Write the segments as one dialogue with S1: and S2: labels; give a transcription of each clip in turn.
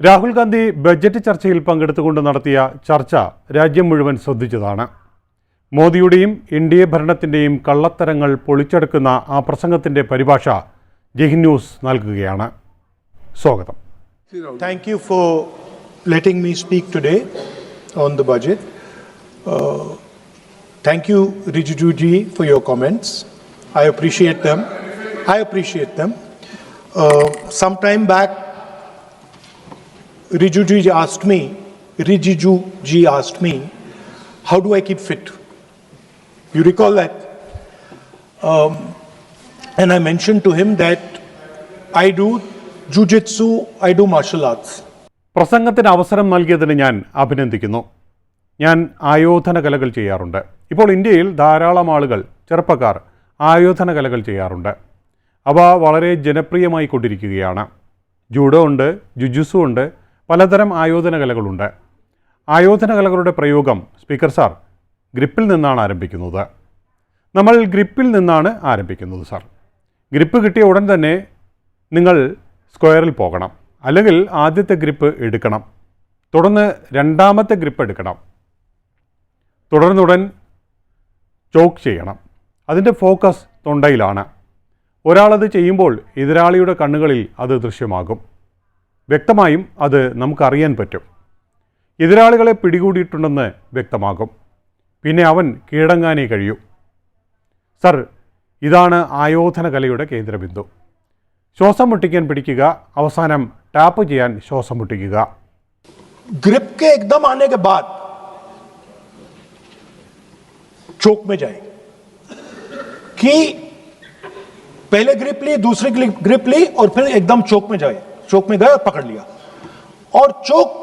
S1: Rahul Gandhi budget ചർച്ചയിൽ പങ്കെടുത്തുകൊണ്ട് നടത്തിയ ചർച്ച രാജ്യം മുഴുവൻ ശ്രദ്ധിച്ചതാണ്. മോദിയുടെയും എൻ ഡി എ ഭരണത്തിന്റെയും കള്ളത്തരങ്ങൾ പൊളിച്ചെടുക്കുന്ന ആ പ്രസംഗത്തിന്റെ പരിഭാഷ ജയ്ഹിന്ദ് ന്യൂസ് നൽകുകയാണ്. സ്വാഗതം.
S2: Thank you for letting me speak today on the budget thank you Rijiju ji for your comments I appreciate them I appreciate them some time Some ji asked me, Rijiju ji asked me, how do I keep fit? You recall that? Um, And I mentioned to him that I do jujitsu, I do martial arts.
S1: പ്രസംഗത്തിന് അവസരം നൽകിയതിന് ഞാൻ അഭിനന്ദിക്കുന്നു ഞാൻ ആയോധന കലകൾ ചെയ്യാറുണ്ട് ഇപ്പോൾ ഇന്ത്യയിൽ ധാരാളം ആളുകൾ ചെറുപ്പക്കാർ ആയോധന കലകൾ ചെയ്യാറുണ്ട് അവ വളരെ ജനപ്രിയമായി കൊണ്ടിരിക്കുകയാണ് ജൂഡോ ഉണ്ട് ജുജുസു ഉണ്ട് പലതരം ആയോധന കലകളുണ്ട്. ആയോധന കലകളുടെ പ്രയോഗം സ്പീക്കർ സാർ ഗ്രിപ്പിൽ നിന്നാണ് ആരംഭിക്കുന്നത്. നമ്മൾ ഗ്രിപ്പിൽ നിന്നാണ് ആരംഭിക്കുന്നത് സാർ. ഗ്രിപ്പ് കിട്ടിയ ഉടൻ തന്നെ നിങ്ങൾ സ്ക്വയറിൽ പോകണം. അല്ലെങ്കിൽ ആദ്യത്തെ ഗ്രിപ്പ് എടുക്കണം. തുടർന്ന് രണ്ടാമത്തെ ഗ്രിപ്പ് എടുക്കണം. തുടർന്നുടൻ ചോക്ക് ചെയ്യണം. അതിന്റെ ഫോക്കസ് തൊണ്ടയിലാണ്. ഒരാളത് ചെയ്യുമ്പോൾ എതിരാളിയുടെ കണ്ണുകളിൽ അത് ദൃശ്യമാകും. വ്യക്തമായും അത് നമുക്കറിയാൻ പറ്റും എതിരാളികളെ പിടികൂടിയിട്ടുണ്ടെന്ന് വ്യക്തമാകും പിന്നെ അവൻ കീഴടങ്ങാനേ കഴിയൂ സർ ഇതാണ് ആയോധന കലയുടെ കേന്ദ്രബിന്ദു ശ്വാസം മുട്ടിക്കാൻ പിടിക്കുക അവസാനം ടാപ്പ് ചെയ്യാൻ ശ്വാസം മുട്ടിക്കുക
S2: ग्रिप के एकदम आने के बाद चोक में जाए कि पहले ग्रिप ली दूसरी ग्रिप ग्रिप ली और फिर एकदम चोक में जाए चोक में और पकड़ लिया। और चोक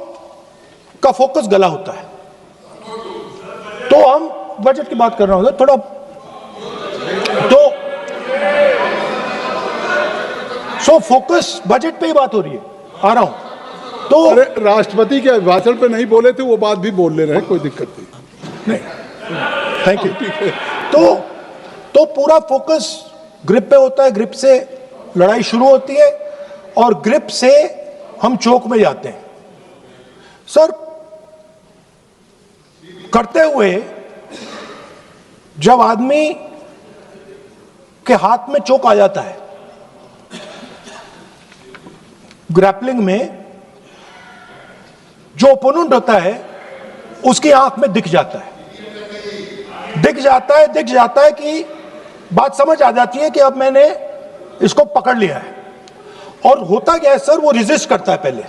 S2: का फोकस गला होता है। तो हम बजट की बात कर रहा हूँ थोड़ा तो सो फोकस बजट पे ही बात हो रही है। आ रहा हूँ। तो
S3: अरे राष्ट्रपति के अभिभाषण पे नहीं बोले थे वो बात भी बोल ले रहे हैं कोई दिक्कत नहीं।
S2: नहीं। थैंक यू तो तो पूरा फोकस ग्रिप पे होता है ग्रिप से लड़ाई शुरू होती है। और ग्रिप से हम चौक में जाते हैं। सर, करते हुए जब आदमी के हाथ में चोक आ जाता है, ग्रैपलिंग में जो ओपोनेंट होता है, उसकी आँख में दिख जाता है। दिख जाता है, दिख जाता है कि बात समझ आ जाती है कि अब मैंने इसको पकड़ लिया है। और होता क्या है, सर, वो रिजिस्ट करता है पहले।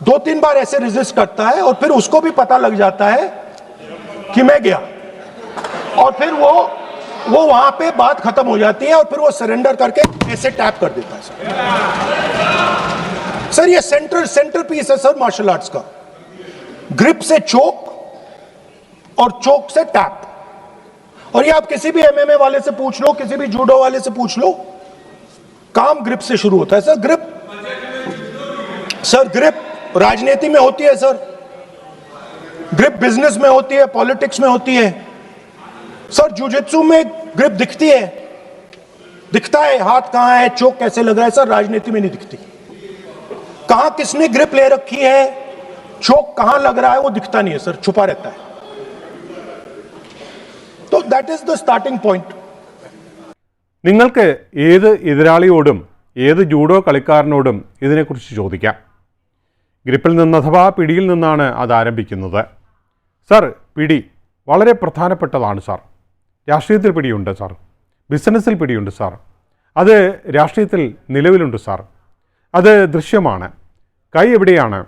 S2: दो तीन बार ऐसे रिजिस्ट करता है और फिर उसको भी पता लग जाता है कि मैं गया। और फिर वो वो वहाँ पे बात खत्म हो जाती है और फिर वो सरेंडर करके ऐसे टैप कर देता है, सर। ये सेंटर सेंटर पीस है, सर मार्शल आर्ट्स का। ग्रिप से चोक और चोक से टैप और ये आप किसी भी एमएमए वाले से पूछ लो, किसी भी जूडो वाले से पूछ लो काम ग्रिप से शुरू होता है। सर ग्रिप सर ग्रिप राजनीति में होती है सर ग्रिप बिज़नेस में होती है पॉलिटिक्स में होती है. सर जुजित्सु में ग्रिप दिखती है। दिखता है, हाथ कहाँ है, चोक कैसे लग रहा है? सर राजनीति में नहीं दिखती। कहाँ किसने ग्रिप ले रखी है, चोक कहाँ लग रहा है, वो दिखता नहीं है सर छुपा रहता है। तो that is the starting point
S1: നിങ്ങൾക്ക് ഏത് എതിരാളിയോടും ഏത് ജൂഡോ കളിക്കാരനോടും ഇതിനെക്കുറിച്ച് ചോദിക്കാം. ഗ്രിപ്പിൽ നിന്ന് അഥവാ പിടിയിൽ നിന്നാണ് അത് ആരംഭിക്കുന്നത്. സർ പിടി വളരെ പ്രധാനപ്പെട്ടതാണ് സാർ. രാഷ്ട്രീയത്തിൽ പിടിയുണ്ട് സാർ. ബിസിനസ്സിൽ പിടിയുണ്ട് സാർ. അത് രാഷ്ട്രീയത്തിൽ നിലവിലുണ്ട് സാർ. അത് ദൃശ്യമാണ്. കൈ എവിടെയാണ്?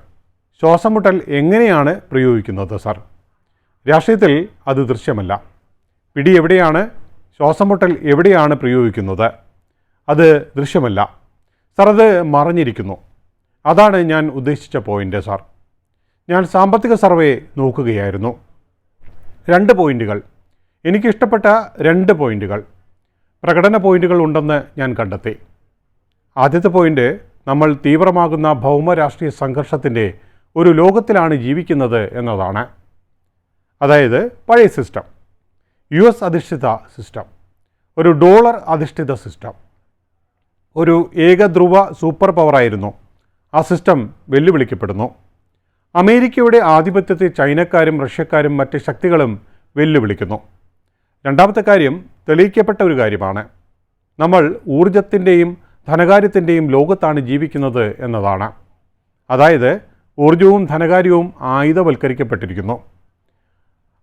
S1: ശ്വാസം മുട്ടൽ എങ്ങനെയാണ് പ്രയോഗിക്കുന്നത് സാർ? രാഷ്ട്രീയത്തിൽ അത് ദൃശ്യമല്ല. പിടി എവിടെയാണ്? ശ്വാസം മുട്ടൽ എവിടെയാണ് പ്രയോഗിക്കുന്നത്? അത് ദൃശ്യമല്ല. സാർ അത് മറഞ്ഞിരിക്കുന്നു. അതാണ് ഞാൻ ഉദ്ദേശിച്ച പോയിന്റ് സാർ. ഞാൻ സാമ്പത്തിക സർവേ നോക്കുകയായിരുന്നു. രണ്ട് പോയിന്റുകൾ എനിക്കിഷ്ടപ്പെട്ട രണ്ട് പോയിന്റുകൾ പ്രകടന പോയിന്റുകൾ ഉണ്ടെന്ന് ഞാൻ കണ്ടെത്തി. ആദ്യത്തെ പോയിന്റ് നമ്മൾ തീവ്രമാകുന്ന ഭൗമരാഷ്ട്രീയ സംഘർഷത്തിന്റെ ഒരു ലോകത്തിലാണ് ജീവിക്കുന്നത് എന്നതാണ്. അതായത് പഴയ സിസ്റ്റം. യു എസ് അധിഷ്ഠിത സിസ്റ്റം ഒരു ഡോളർ അധിഷ്ഠിത സിസ്റ്റം ഒരു ഏകധ്രുവ സൂപ്പർ പവറായിരുന്നു. ആ സിസ്റ്റം വെല്ലുവിളിക്കപ്പെടുന്നു. അമേരിക്കയുടെ ആധിപത്യത്തെ ചൈനക്കാരും റഷ്യക്കാരും മറ്റ് ശക്തികളും വെല്ലുവിളിക്കുന്നു. രണ്ടാമത്തെ കാര്യം തെളിയിക്കപ്പെട്ട ഒരു കാര്യമാണ്. നമ്മൾ ഊർജത്തിന്റെയും ധനകാര്യത്തിന്റെയും ലോകത്താണ് ജീവിക്കുന്നത് എന്നതാണ്. അതായത് ഊർജവും ധനകാര്യവും ആയുധവൽക്കരിക്കപ്പെട്ടിരിക്കുന്നു.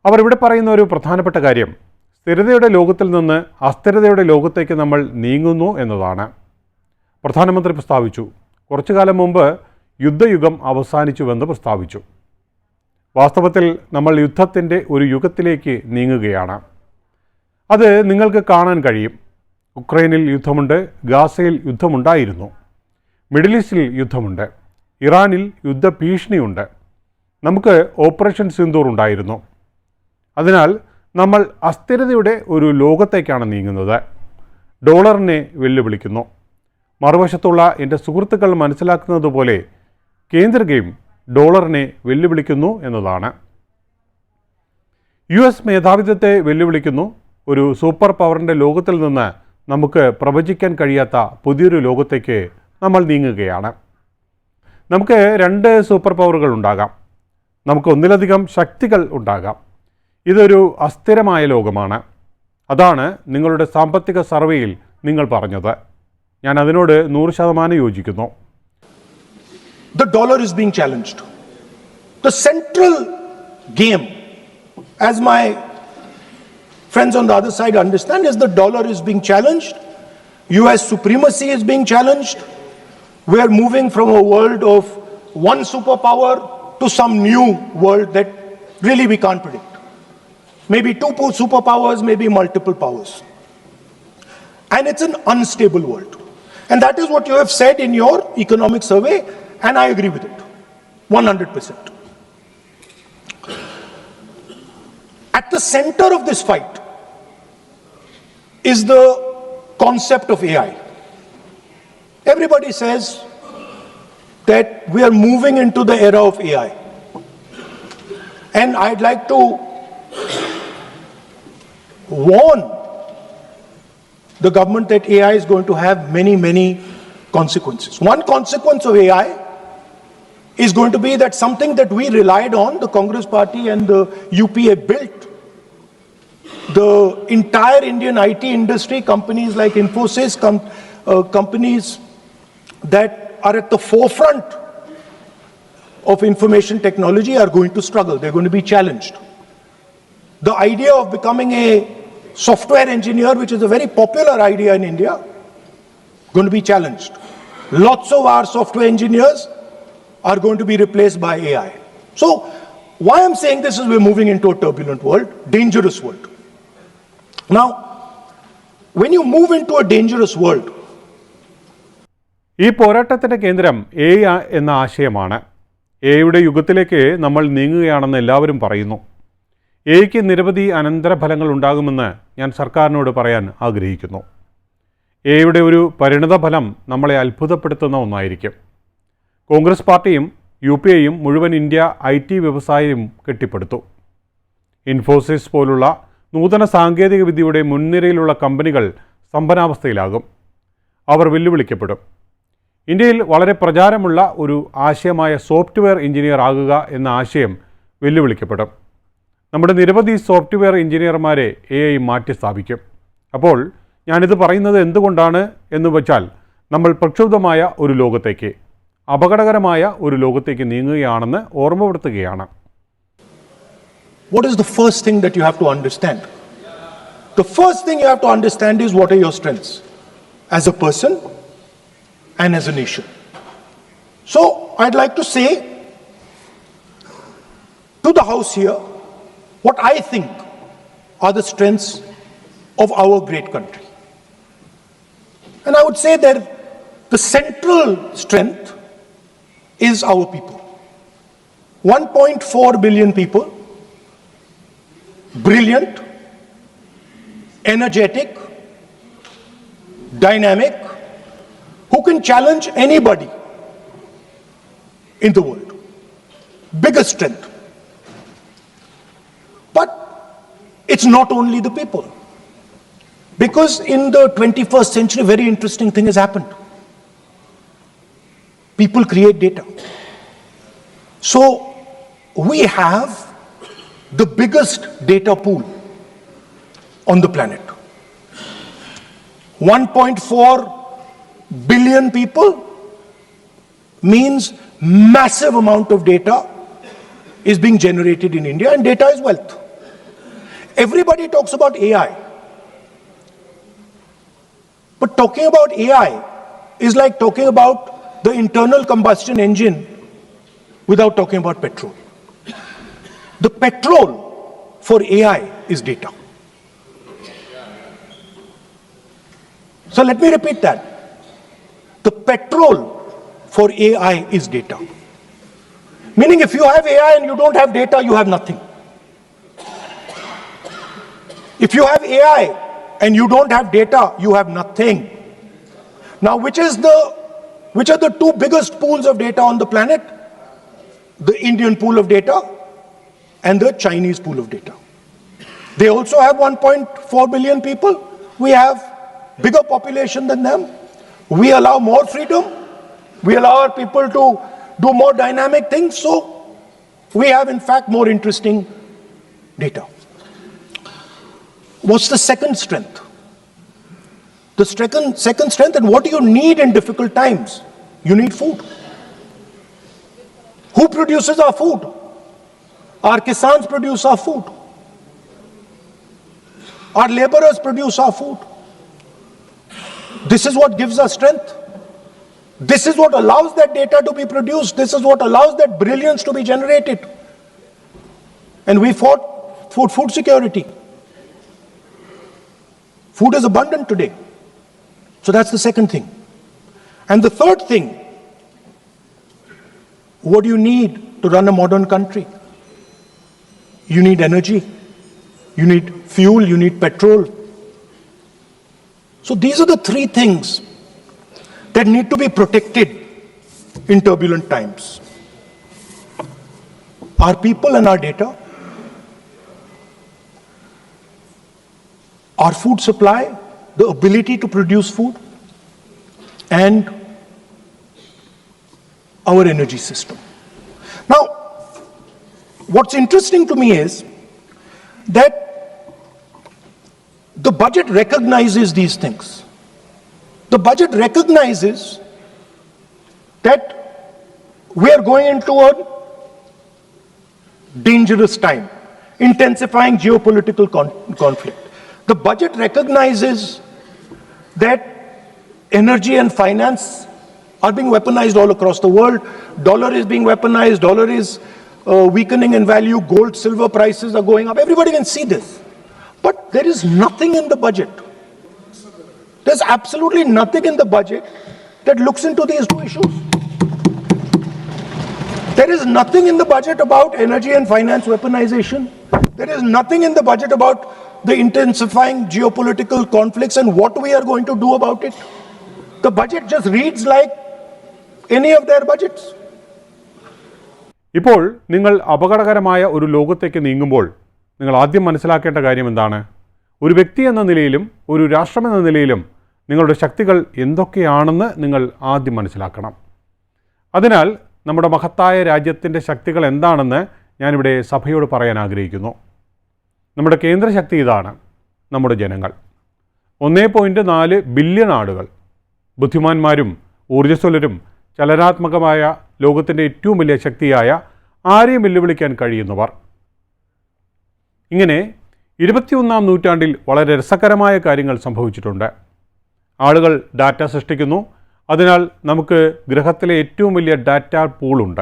S1: അവർ ഇവിടെ പറയുന്ന ഒരു പ്രധാനപ്പെട്ട കാര്യം സ്ഥിരതയുടെ ലോകത്തിൽ നിന്ന് അസ്ഥിരതയുടെ ലോകത്തേക്ക് നമ്മൾ നീങ്ങുന്നു എന്നതാണ്. പ്രധാനമന്ത്രി പ്രസ്താവിച്ചു കുറച്ചു കാലം മുമ്പ് യുദ്ധയുഗം അവസാനിച്ചുവെന്ന് പ്രസ്താവിച്ചു. വാസ്തവത്തിൽ നമ്മൾ യുദ്ധത്തിന്റെ ഒരു യുഗത്തിലേക്ക് നീങ്ങുകയാണ്. അത് നിങ്ങൾക്ക് കാണാൻ കഴിയും. ഉക്രൈനിൽ യുദ്ധമുണ്ട് ഗാസയിൽ യുദ്ധമുണ്ടായിരുന്നു മിഡിൽ ഈസ്റ്റിൽ യുദ്ധമുണ്ട് ഇറാനിൽ യുദ്ധഭീഷണിയുണ്ട്. നമുക്ക് ഓപ്പറേഷൻ സിന്ദൂർ ഉണ്ടായിരുന്നു. അതിനാൽ നമ്മൾ അസ്ഥിരതയുടെ ഒരു ലോകത്തേക്കാണ് നീങ്ങുന്നത്. ഡോളറിനെ വെല്ലുവിളിക്കുന്നു. മറുവശത്തുള്ള എന്റെ സുഹൃത്തുക്കൾ മനസ്സിലാക്കുന്നത് പോലെ കേന്ദ്ര ഗെയിം ഡോളറിനെ വെല്ലുവിളിക്കുന്നു എന്നതാണ്. യു എസ് മേധാവിത്വത്തെ വെല്ലുവിളിക്കുന്നു. ഒരു സൂപ്പർ പവറിന്റെ ലോകത്തിൽ നിന്ന് നമുക്ക് പ്രവചിക്കാൻ കഴിയാത്ത പുതിയൊരു ലോകത്തേക്ക് നമ്മൾ നീങ്ങുകയാണ്. നമുക്ക് രണ്ട് സൂപ്പർ പവറുകൾ ഉണ്ടാകാം. നമുക്ക് ഒന്നിലധികം ശക്തികൾ ഉണ്ടാകാം. ഇതൊരു അസ്ഥിരമായ ലോകമാണ് അതാണ് നിങ്ങളുടെ സാമ്പത്തിക സർവേയിൽ നിങ്ങൾ പറഞ്ഞത് ഞാൻ അതിനോട് നൂറ് ശതമാനം യോജിക്കുന്നു
S2: the dollar is being challenged. The central game, as my friends on the other side understand, is the dollar is being challenged. US supremacy is being challenged. We are moving from a world of one superpower to some new world that really we can't predict. Maybe two superpowers, maybe multiple powers. And it's an unstable world. And that is what you have said in your economic survey, and I agree with it 100%. At the center of this fight is the concept of AI. Everybody says that we are moving into the era of AI. And I'd like to warn the government that AI is going to have many, many consequences. One consequence of AI is going to be that something that we relied on, the Congress Party and the UPA built, the entire Indian IT industry, companies like Infosys, com- uh, companies that are at the forefront of information technology are going to struggle. They're going to be challenged. The idea of becoming a software engineer, which is a very popular idea in India, going to be challenged. Lots of our software engineers are going to be replaced by AI. So, why I'm saying this is we're moving into a turbulent world, dangerous world. Now, when you move into a dangerous world,
S1: ഈ പോരാട്ടത്തിന്റെ കേന്ദ്രം A എന്ന ആശയമാണ് എയുടെ യുഗത്തിലേക്ക് നമ്മൾ നീങ്ങുകയാണെന്ന് എല്ലാവരും പറയുന്നു എയ്ക്ക് നിരവധി അനന്തരഫലങ്ങൾ ഉണ്ടാകുമെന്ന് ഞാൻ സർക്കാരിനോട് പറയാൻ ആഗ്രഹിക്കുന്നു. എയുടെ ഒരു പരിണതഫലം നമ്മളെ അത്ഭുതപ്പെടുത്തുന്ന ഒന്നായിരിക്കും. കോൺഗ്രസ് പാർട്ടിയും യു പി ഐയും മുഴുവൻ ഇന്ത്യ ഐ ടി വ്യവസായം കെട്ടിപ്പടുത്തു. ഇൻഫോസിസ് പോലുള്ള നൂതന സാങ്കേതികവിദ്യയുടെ മുൻനിരയിലുള്ള കമ്പനികൾ സമ്പന്നാവസ്ഥയിലാകും. അവർ വെല്ലുവിളിക്കപ്പെടും. ഇന്ത്യയിൽ വളരെ പ്രചാരമുള്ള ഒരു ആശയമായ സോഫ്റ്റ്വെയർ എഞ്ചിനീയർ ആകുക എന്ന ആശയം വെല്ലുവിളിക്കപ്പെടും. നമ്മുടെ നിരവധി സോഫ്റ്റ്വെയർ എഞ്ചിനീയർമാരെ എ ഐ മാറ്റി സ്ഥാപിക്കും. അപ്പോൾ ഞാനിത് പറയുന്നത് എന്തുകൊണ്ടാണ് എന്ന് വെച്ചാൽ നമ്മൾ പ്രക്ഷുബ്ധമായ ഒരു ലോകത്തേക്ക് അപകടകരമായ ഒരു ലോകത്തേക്ക് നീങ്ങുകയാണെന്ന് ഓർമ്മപ്പെടുത്തുകയാണ്.
S2: What is the first thing that you have to understand the first thing you have to understand is what are your strengths as a person and as a nation so I like to say to the house here what I think are the strengths of our great country. And I would say that the central strength is our people. 1.4 billion people brilliant, energetic, dynamic, who can challenge anybody in the world. Biggest strength. But it's not only the people. Because in the 21st century, very interesting thing has happened. people create data. So we have the biggest data pool on the planet. 1.4 billion people means massive amount of data is being generated in India and data is wealth. Everybody talks about AI. But talking about AI is like talking about the internal combustion engine without talking about petrol. The petrol for AI is data. So let me repeat that. The petrol for AI is data. Meaning, if you have AI and you don't have data, you have nothing. If you have AI and you don't have data, you have nothing. Now, which is the which are the two biggest pools of data on the planet? The Indian pool of data and the Chinese pool of data. They also have 1.4 billion people. We have bigger population than them. We allow more freedom. We allow our people to do more dynamic things. So we have, in fact, more interesting data. What's the second strength? The second, second strength, and what do you need in difficult times? You need food. Who produces our food? Our kisans produce our food. Our laborers produce our food. This is what gives us strength. This is what allows that data to be produced. This is what allows that brilliance to be generated. And we fought for food security. Food is abundant today. So that's the second thing. And the third thing what do you need to run a modern country? You need energy, you need fuel, you need petrol. So these are the three things that need to be protected in turbulent times our people and our data, our food supply, the ability to produce food, and our energy system. Now, what's interesting to me is that the budget recognizes these things. The budget recognizes that we are going into a dangerous time, intensifying geopolitical con- conflict. The budget recognizes that energy and finance are being weaponized all across the world. Dollar is being weaponized, dollar is uh, weakening in value, gold, silver prices are going up. Everybody can see this. But there is nothing in the budget. There's absolutely nothing in the budget that looks into these two issues. There is nothing in the budget about energy and finance weaponization. There is nothing in the budget about the intensifying geopolitical conflicts and what we are going to do about it. The budget just reads like any of their budgets.
S1: ഇപ്പോൾ നിങ്ങൾ അപകടകരമായ ഒരു ലോകത്തേക്ക് നീങ്ങുമ്പോൾ നിങ്ങൾ ആദ്യം മനസ്സിലാക്കേണ്ട കാര്യം എന്താണ് ഒരു വ്യക്തി എന്ന നിലയിലും ഒരു രാഷ്ട്രമെന്ന നിലയിലും നിങ്ങളുടെ ശക്തികൾ എന്തൊക്കെയാണെന്ന് നിങ്ങൾ ആദ്യം മനസ്സിലാക്കണം അതിനാൽ നമ്മുടെ മഹത്തായ രാജ്യത്തിന്റെ ശക്തികൾ എന്താണെന്ന് ഞാനിവിടെ സഭയോട് പറയാൻ ആഗ്രഹിക്കുന്നു നമ്മുടെ കേന്ദ്രശക്തി ഇതാണ് നമ്മുടെ ജനങ്ങൾ. ഒന്നേ പോയിന്റ് നാല് ബില്യൺ ആളുകൾ ബുദ്ധിമാന്മാരും ഊർജസ്വലരും ചലനാത്മകമായ ലോകത്തിന്റെ ഏറ്റവും വലിയ ശക്തിയായ ആരെയും വെല്ലുവിളിക്കാൻ കഴിയുന്നവർ. ഇങ്ങനെ ഇരുപത്തിയൊന്നാം നൂറ്റാണ്ടിൽ വളരെ രസകരമായ കാര്യങ്ങൾ സംഭവിച്ചിട്ടുണ്ട്. ആളുകൾ ഡാറ്റ സൃഷ്ടിക്കുന്നു. അതിനാൽ നമുക്ക് ഗ്രഹത്തിലെ ഏറ്റവും വലിയ ഡാറ്റ പൂളുണ്ട്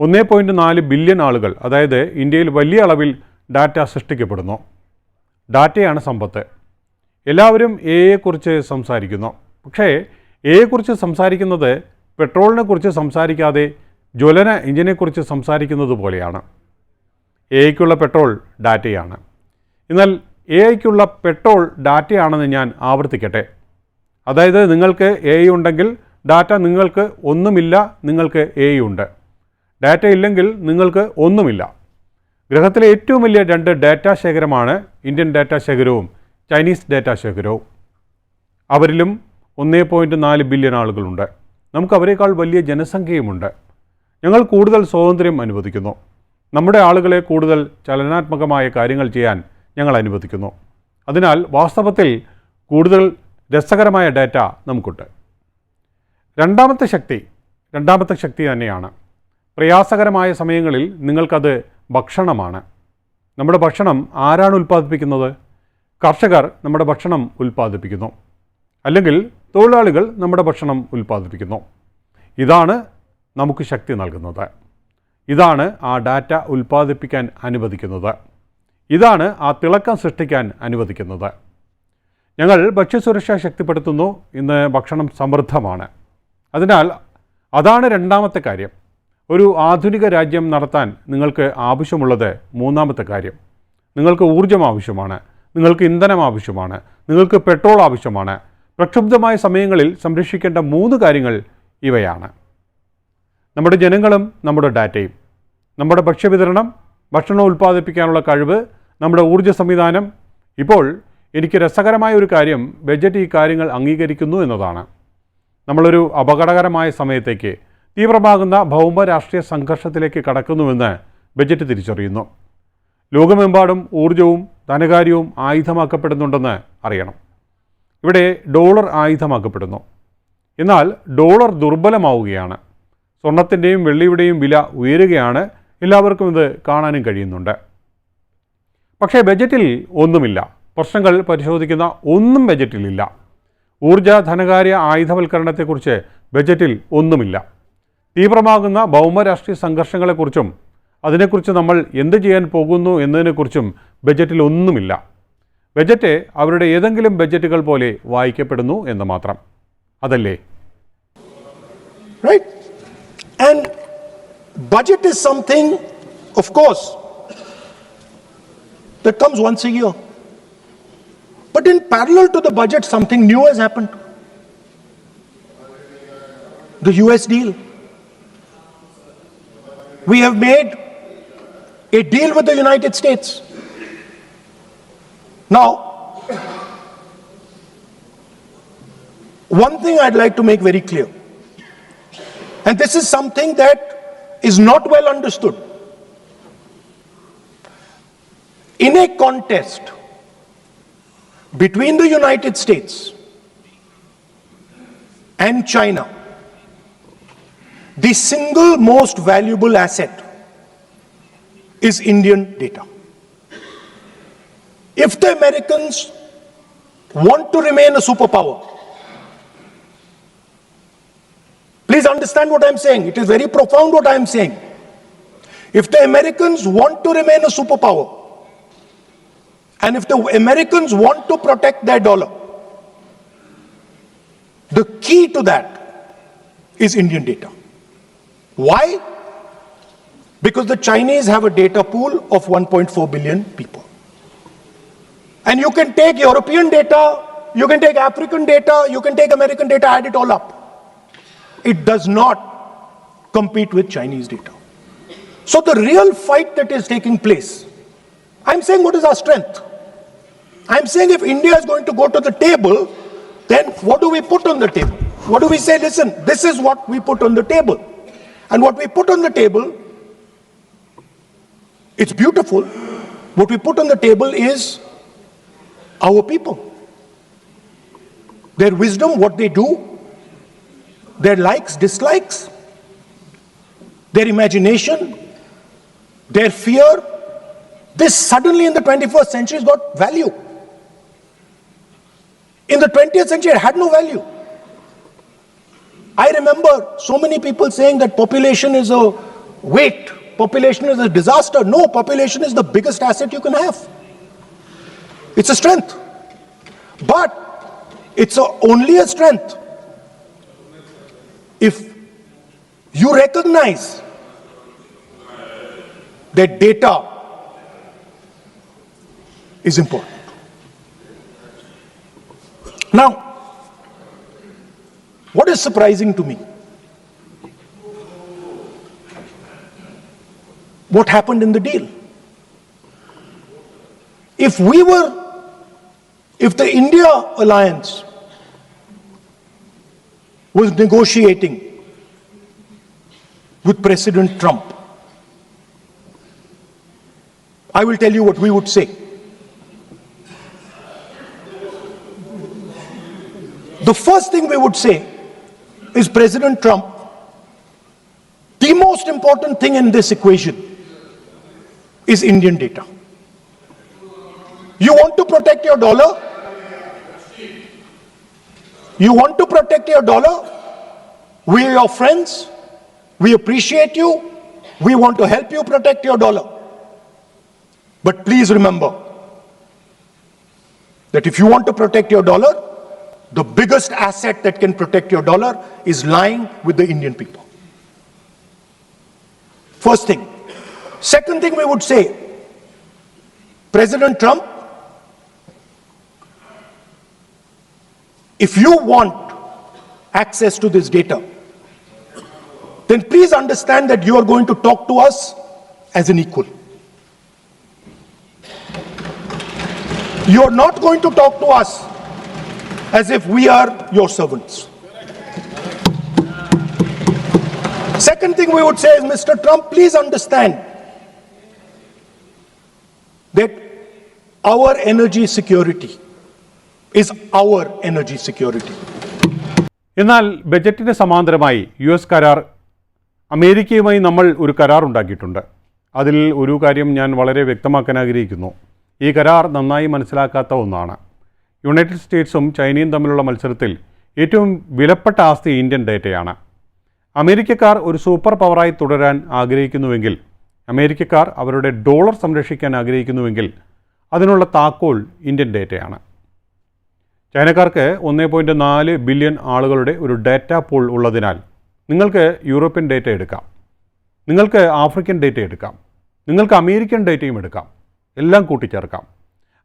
S1: ഒന്നേ പോയിന്റ് നാല് ബില്യൺ ആളുകൾ അതായത് ഇന്ത്യയിൽ വലിയ അളവിൽ ഡാറ്റ സൃഷ്ടിക്കപ്പെടുന്നു. ഡാറ്റയാണ് സമ്പത്ത്. എല്ലാവരും എ യെക്കുറിച്ച് സംസാരിക്കുന്നു. പക്ഷേ എയെക്കുറിച്ച് സംസാരിക്കുന്നത് പെട്രോളിനെ കുറിച്ച് സംസാരിക്കാതെ ജ്വലന എഞ്ചിനെക്കുറിച്ച് സംസാരിക്കുന്നത് പോലെയാണ്. എ ഐക്കുള്ള പെട്രോൾ ഡാറ്റയാണ്. എന്നാൽ എ ഐക്കുള്ള പെട്രോൾ ഡാറ്റയാണെന്ന് ഞാൻ ആവർത്തിക്കട്ടെ. അതായത് നിങ്ങൾക്ക് എ ഐ ഉണ്ടെങ്കിൽ ഡാറ്റ നിങ്ങൾക്ക് ഒന്നുമില്ല നിങ്ങൾക്ക് എ ഐ ഉണ്ട്. ഡാറ്റ ഇല്ലെങ്കിൽ നിങ്ങൾക്ക് ഒന്നുമില്ല. ഗ്രഹത്തിലെ ഏറ്റവും വലിയ രണ്ട് ഡാറ്റാ ശേഖരമാണ് ഇന്ത്യൻ ഡാറ്റാ ശേഖരവും ചൈനീസ് ഡാറ്റാ ശേഖരവും. അവരിലും ഒന്നേ പോയിന്റ് നാല് ബില്യൺ ആളുകളുണ്ട്. നമുക്ക് അവരെക്കാൾ വലിയ ജനസംഖ്യയുമുണ്ട്. ഞങ്ങൾ കൂടുതൽ സ്വാതന്ത്ര്യം അനുവദിക്കുന്നു. നമ്മുടെ ആളുകളെ കൂടുതൽ ചലനാത്മകമായ കാര്യങ്ങൾ ചെയ്യാൻ ഞങ്ങൾ അനുവദിക്കുന്നു. അതിനാൽ വാസ്തവത്തിൽ കൂടുതൽ രസകരമായ ഡാറ്റ നമുക്കുണ്ട്. രണ്ടാമത്തെ ശക്തി രണ്ടാമത്തെ ശക്തി തന്നെയാണ്. പ്രയാസകരമായ സമയങ്ങളിൽ നിങ്ങൾക്കത് ഭക്ഷണമാണ്. നമ്മുടെ ഭക്ഷണം ആരാണ് ഉൽപ്പാദിപ്പിക്കുന്നത്? കർഷകർ നമ്മുടെ ഭക്ഷണം ഉൽപ്പാദിപ്പിക്കുന്നു. അല്ലെങ്കിൽ തൊഴിലാളികൾ നമ്മുടെ ഭക്ഷണം ഉൽപ്പാദിപ്പിക്കുന്നു. ഇതാണ് നമുക്ക് ശക്തി നൽകുന്നത്. ഇതാണ് ആ ഡാറ്റ ഉൽപ്പാദിപ്പിക്കാൻ അനുവദിക്കുന്നത്. ഇതാണ് ആ തിളക്കം സൃഷ്ടിക്കാൻ അനുവദിക്കുന്നത്. ഞങ്ങൾ ഭക്ഷ്യസുരക്ഷ ശക്തിപ്പെടുത്തുന്നു. ഇന്ന് ഭക്ഷണം സമൃദ്ധമാണ്. അതിനാൽ അതാണ് രണ്ടാമത്തെ കാര്യം. ഒരു ആധുനിക രാജ്യം നടത്താൻ നിങ്ങൾക്ക് ആവശ്യമുള്ളത് മൂന്നാമത്തെ കാര്യം. നിങ്ങൾക്ക് ഊർജം ആവശ്യമാണ് നിങ്ങൾക്ക് ഇന്ധനം ആവശ്യമാണ് നിങ്ങൾക്ക് പെട്രോൾ ആവശ്യമാണ്. പ്രക്ഷുബ്ധമായ സമയങ്ങളിൽ സംരക്ഷിക്കേണ്ട മൂന്ന് കാര്യങ്ങൾ ഇവയാണ്. നമ്മുടെ ജനങ്ങളും നമ്മുടെ ഡാറ്റയും. നമ്മുടെ ഭക്ഷ്യവിതരണം ഭക്ഷണം ഉൽപ്പാദിപ്പിക്കാനുള്ള കഴിവ് നമ്മുടെ ഊർജ സംവിധാനം. ഇപ്പോൾ എനിക്ക് രസകരമായ ഒരു കാര്യം ബജറ്റ് ഈ കാര്യങ്ങൾ അംഗീകരിക്കുന്നു എന്നതാണ്. നമ്മളൊരു അപകടകരമായ സമയത്തേക്ക് തീവ്രമാകുന്ന ഭൗമ രാഷ്ട്രീയ സംഘർഷത്തിലേക്ക് കടക്കുന്നുവെന്ന് ബജറ്റ് തിരിച്ചറിയുന്നു. ലോകമെമ്പാടും ഊർജവും ധനകാര്യവും ആയുധമാക്കപ്പെടുന്നുണ്ടെന്ന് അറിയണം. ഇവിടെ ഡോളർ ആയുധമാക്കപ്പെടുന്നു. എന്നാൽ ഡോളർ ദുർബലമാവുകയാണ്. സ്വർണത്തിന്റെയും വെള്ളിയുടെയും വില ഉയരുകയാണ്. എല്ലാവർക്കും ഇത് കാണാനും കഴിയുന്നുണ്ട്. പക്ഷേ ബജറ്റിൽ ഒന്നുമില്ല. പ്രശ്നങ്ങൾ പരിശോധിക്കുന്ന ഒന്നും ബജറ്റിലില്ല. ഊർജ ധനകാര്യ ആയുധവൽക്കരണത്തെക്കുറിച്ച് ബജറ്റിൽ ഒന്നുമില്ല. തീവ്രമാകുന്ന ഭൗമരാഷ്ട്രീയ സംഘർഷങ്ങളെക്കുറിച്ചും അതിനെക്കുറിച്ച് നമ്മൾ എന്ത് ചെയ്യാൻ പോകുന്നു എന്നതിനെക്കുറിച്ചും ബജറ്റിൽ ഒന്നുമില്ല ബജറ്റ് അവരുടെ ഏതെങ്കിലും ബജറ്റുകൾ പോലെ വായിക്കപ്പെടുന്നു എന്ന് മാത്രം അതല്ലേ
S2: right and budget is something of course that comes once a year. But in parallel to the budget, something new has happened. The US deal. We have made a deal with the United States. Now, one thing I'd like to make very clear. And this is something that is not well understood. In a contest between the United States and China, the single most valuable asset is Indian data. If the Americans want to remain a superpower, Please understand what I'm saying. It is very profound what I'm saying. If the Americans want to remain a superpower, and if the Americans want to protect their dollar, the key to that is Indian data. Why? Because the Chinese have a data pool of 1.4 billion people. And you can take European data, you can take African data, you can take American data, add it all up it does not compete with Chinese data. So the real fight that is taking place, I'm saying what is our strength? I'm saying if India is going to go to the table, then what do we put on the table? What do we say? Listen, this is what we put on the table. And what we put on the table, it's beautiful. What we put on the table is our people. Their wisdom, what they do, their likes, dislikes, their imagination, their fear. This suddenly in the 21st century has got value. In the 20th century, it had no value. I remember so many people saying that population is a weight, population is a disaster. No, population is the biggest asset you can have. It's a strength. But it's a, only a strength if you recognize that data is important. Now, what is surprising to me? What happened in the deal? If we were, if the India alliance was negotiating with President Trump, I will tell you what we would say. The first thing we would say is President Trump, the most important thing in this equation is Indian data. You want to protect your dollar? You want to protect your dollar? We are your friends. We appreciate you. We want to help you protect your dollar. But please remember that if you want to protect your dollar, the biggest asset that can protect your dollar is lying with the Indian people. First thing. Second thing we would say President Trump, if you want access to this data, then please understand that you are going to talk to us as an equal. You are not going to talk to us as if we are your servants. Second thing we would say is, Mr. Trump, please understand that our energy security is our energy security.
S1: എന്നാൽ ബജറ്റിന് സമാന്തരമായി U S കരാർ അമേരിക്കയുമായി നമ്മൾ ഒരു കരാർ ഉണ്ടാക്കിയിട്ടുണ്ട് അതിൽ ഒരു കാര്യം ഞാൻ വളരെ വ്യക്തമാക്കാൻ ആഗ്രഹിക്കുന്നു ഈ കരാർ നന്നായി മനസ്സിലാക്കാത്ത ഒന്നാണ് യുണൈറ്റഡ് സ്റ്റേറ്റ്സും ചൈനയും തമ്മിലുള്ള മത്സരത്തിൽ ഏറ്റവും വിലപ്പെട്ട ആസ്തി ഇന്ത്യൻ ഡേറ്റയാണ്. അമേരിക്കക്കാർ ഒരു സൂപ്പർ പവറായി തുടരാൻ ആഗ്രഹിക്കുന്നുവെങ്കിൽ അമേരിക്കക്കാർ അവരുടെ ഡോളർ സംരക്ഷിക്കാൻ ആഗ്രഹിക്കുന്നുവെങ്കിൽ അതിനുള്ള താക്കോൽ ഇന്ത്യൻ ഡേറ്റയാണ്. ചൈനക്കാർക്ക് ഒന്നേ പോയിന്റ് നാല് ബില്യൺ ആളുകളുടെ ഒരു ഡാറ്റ പൂൾ ഉള്ളതിനാൽ നിങ്ങൾക്ക് യൂറോപ്യൻ ഡേറ്റ എടുക്കാം. നിങ്ങൾക്ക് ആഫ്രിക്കൻ ഡേറ്റ എടുക്കാം. നിങ്ങൾക്ക് അമേരിക്കൻ ഡേറ്റയും എടുക്കാം. എല്ലാം കൂട്ടിച്ചേർക്കാം.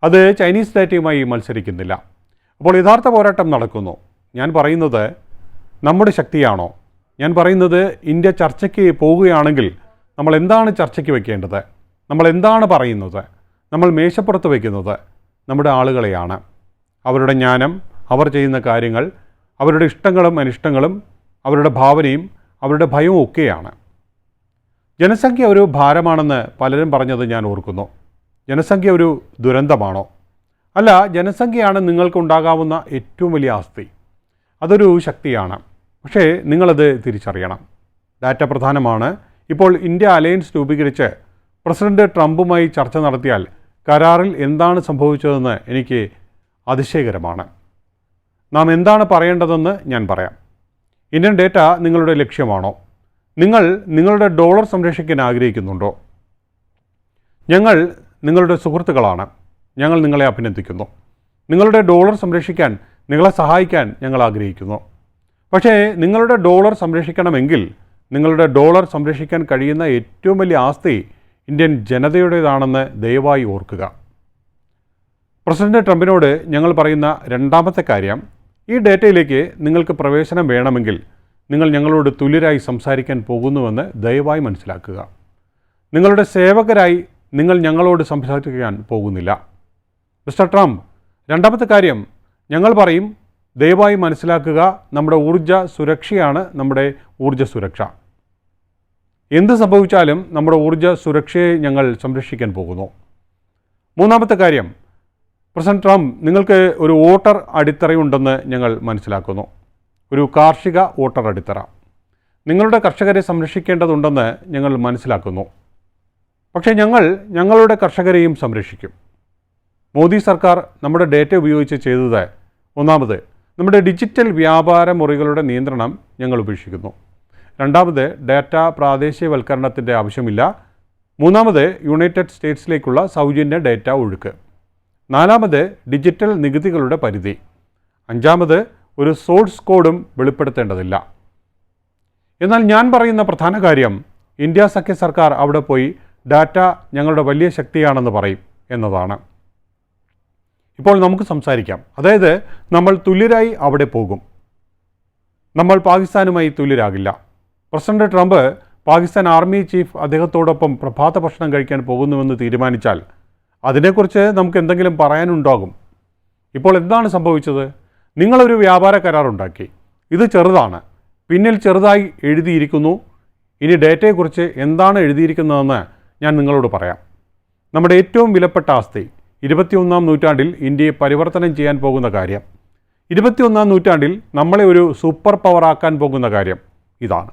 S1: അത് ചൈനീസ് ഡേറ്റയുമായി മത്സരിക്കുന്നില്ല. അപ്പോൾ യഥാർത്ഥ പോരാട്ടം നടക്കുന്നു. ഞാൻ പറയുന്നത് നമ്മുടെ ശക്തിയാണോ? ഞാൻ പറയുന്നത് ഇന്ത്യ ചർച്ചയ്ക്ക് പോവുകയാണെങ്കിൽ നമ്മൾ എന്താണ് ചർച്ചയ്ക്ക് വെക്കേണ്ടത്? നമ്മൾ എന്താണ് പറയുന്നത്? നമ്മൾ മേശപ്പുറത്ത് വയ്ക്കുന്നത് നമ്മുടെ ആളുകളെയാണ്. അവരുടെ ജ്ഞാനം അവർ ചെയ്യുന്ന കാര്യങ്ങൾ അവരുടെ ഇഷ്ടങ്ങളും അനിഷ്ടങ്ങളും അവരുടെ ഭാവനയും അവരുടെ ഭയവും ഒക്കെയാണ്. ജനസംഖ്യ ഒരു ഭാരമാണെന്ന് പലരും പറഞ്ഞത് ഞാൻ ഓർക്കുന്നു. ജനസംഖ്യ ഒരു ദുരന്തമാണോ? അല്ല ജനസംഖ്യയാണ് നിങ്ങൾക്കുണ്ടാകാവുന്ന ഏറ്റവും വലിയ ആസ്തി. അതൊരു ശക്തിയാണ്. പക്ഷേ നിങ്ങളത് തിരിച്ചറിയണം. ഡാറ്റ പ്രധാനമാണ്. ഇപ്പോൾ ഇന്ത്യ അലയൻസ് രൂപീകരിച്ച് പ്രസിഡന്റ് ട്രംപുമായി ചർച്ച നടത്തിയാൽ കരാറിൽ എന്താണ് സംഭവിച്ചതെന്ന് എനിക്ക് അതിശയകരമാണ്. നാം എന്താണ് പറയേണ്ടതെന്ന് ഞാൻ പറയാം. ഇന്ത്യൻ ഡേറ്റ നിങ്ങളുടെ ലക്ഷ്യമാണോ? നിങ്ങൾ നിങ്ങളുടെ ഡോളർ സംരക്ഷിക്കാൻ ആഗ്രഹിക്കുന്നുണ്ടോ? ഞങ്ങൾ നിങ്ങളുടെ സുഹൃത്തുക്കളാണ്. ഞങ്ങൾ നിങ്ങളെ അഭിനന്ദിക്കുന്നു. നിങ്ങളുടെ ഡോളർ സംരക്ഷിക്കാൻ നിങ്ങളെ സഹായിക്കാൻ ഞങ്ങൾ ആഗ്രഹിക്കുന്നു. പക്ഷേ നിങ്ങളുടെ ഡോളർ സംരക്ഷിക്കണമെങ്കിൽ നിങ്ങളുടെ ഡോളർ സംരക്ഷിക്കാൻ കഴിയുന്ന ഏറ്റവും വലിയ ആസ്തി ഇന്ത്യൻ ജനതയുടേതാണെന്ന് ദയവായി ഓർക്കുക. പ്രസിഡന്റ് ട്രംപിനോട് ഞങ്ങൾ പറയുന്ന രണ്ടാമത്തെ കാര്യം ഈ ഡേറ്റയിലേക്ക് നിങ്ങൾക്ക് പ്രവേശനം വേണമെങ്കിൽ നിങ്ങൾ ഞങ്ങളോട് തുല്യരായി സംസാരിക്കാൻ പോകുന്നുവെന്ന് ദയവായി മനസ്സിലാക്കുക. നിങ്ങളുടെ സേവകരായി നിങ്ങൾ ഞങ്ങളോട് സംസാരിക്കാൻ പോകുന്നില്ല. മിസ്റ്റർ ട്രംപ് രണ്ടാമത്തെ കാര്യം ഞങ്ങൾ പറയും ദയവായി മനസ്സിലാക്കുക നമ്മുടെ ഊർജ സുരക്ഷയാണ് നമ്മുടെ ഊർജ സുരക്ഷ. എന്ത് സംഭവിച്ചാലും നമ്മുടെ ഊർജ സുരക്ഷയെ ഞങ്ങൾ സംരക്ഷിക്കാൻ പോകുന്നു. മൂന്നാമത്തെ കാര്യം പ്രസിഡന്റ് ട്രംപ് നിങ്ങൾക്ക് ഒരു വോട്ടർ അടിത്തറയുണ്ടെന്ന് ഞങ്ങൾ മനസ്സിലാക്കുന്നു. ഒരു കാർഷിക വോട്ടർ അടിത്തറ. നിങ്ങളുടെ കർഷകരെ സംരക്ഷിക്കേണ്ടതുണ്ടെന്ന് ഞങ്ങൾ മനസ്സിലാക്കുന്നു. പക്ഷേ ഞങ്ങൾ ഞങ്ങളുടെ കർഷകരെയും സംരക്ഷിക്കും. മോദി സർക്കാർ നമ്മുടെ ഡേറ്റ ഉപയോഗിച്ച് ചെയ്തത് ഒന്നാമത് നമ്മുടെ ഡിജിറ്റൽ വ്യാപാര മുറികളുടെ നിയന്ത്രണം ഞങ്ങൾ ഉപേക്ഷിക്കുന്നു. രണ്ടാമത് ഡാറ്റ പ്രാദേശികവൽക്കരണത്തിന്റെ ആവശ്യമില്ല. മൂന്നാമത് യുണൈറ്റഡ് സ്റ്റേറ്റ്സിലേക്കുള്ള സൗജന്യ ഡാറ്റ ഒഴുക്ക്. നാലാമത് ഡിജിറ്റൽ നികുതികളുടെ പരിധി. അഞ്ചാമത് ഒരു സോഴ്സ് കോഡും വെളിപ്പെടുത്തേണ്ടതില്ല. എന്നാൽ ഞാൻ പറയുന്ന പ്രധാന കാര്യം ഇന്ത്യ സഖ്യ സർക്കാർ അവിടെ പോയി ഡാറ്റ ഞങ്ങളുടെ വലിയ ശക്തിയാണെന്ന് പറയും എന്നതാണ്. ഇപ്പോൾ നമുക്ക് സംസാരിക്കാം. അതായത് നമ്മൾ തുല്യരായി അവിടെ പോകും. നമ്മൾ പാകിസ്ഥാനുമായി തുല്യരാകില്ല. President Trump Pakistan army chief അദ്ദേഹത്തോടൊപ്പം പ്രഭാത ഭക്ഷണം കഴിക്കാൻ പോകുന്നുവെന്ന് തീരുമാനിച്ചാൽ അതിനെക്കുറിച്ച് നമുക്ക് എന്തെങ്കിലും പറയാനുണ്ടാകും. ഇപ്പോൾ എന്താണ് സംഭവിച്ചത്? നിങ്ങളൊരു വ്യാപാര കരാറുണ്ടാക്കി ഇത് ചെറുതാണ്. പിന്നിൽ ചെറുതായി എഴുതിയിരിക്കുന്നു. ഇനി ഡേറ്റയെക്കുറിച്ച് എന്താണ് എഴുതിയിരിക്കുന്നതെന്ന് ഞാൻ നിങ്ങളോട് പറയാം. നമ്മുടെ ഏറ്റവും വിലപ്പെട്ട ആസ്തി ഇരുപത്തിയൊന്നാം നൂറ്റാണ്ടിൽ ഇന്ത്യയെ പരിവർത്തനം ചെയ്യാൻ പോകുന്ന കാര്യം. ഇരുപത്തിയൊന്നാം നൂറ്റാണ്ടിൽ നമ്മളെ ഒരു സൂപ്പർ പവർ ആക്കാൻ പോകുന്ന കാര്യം ഇതാണ്.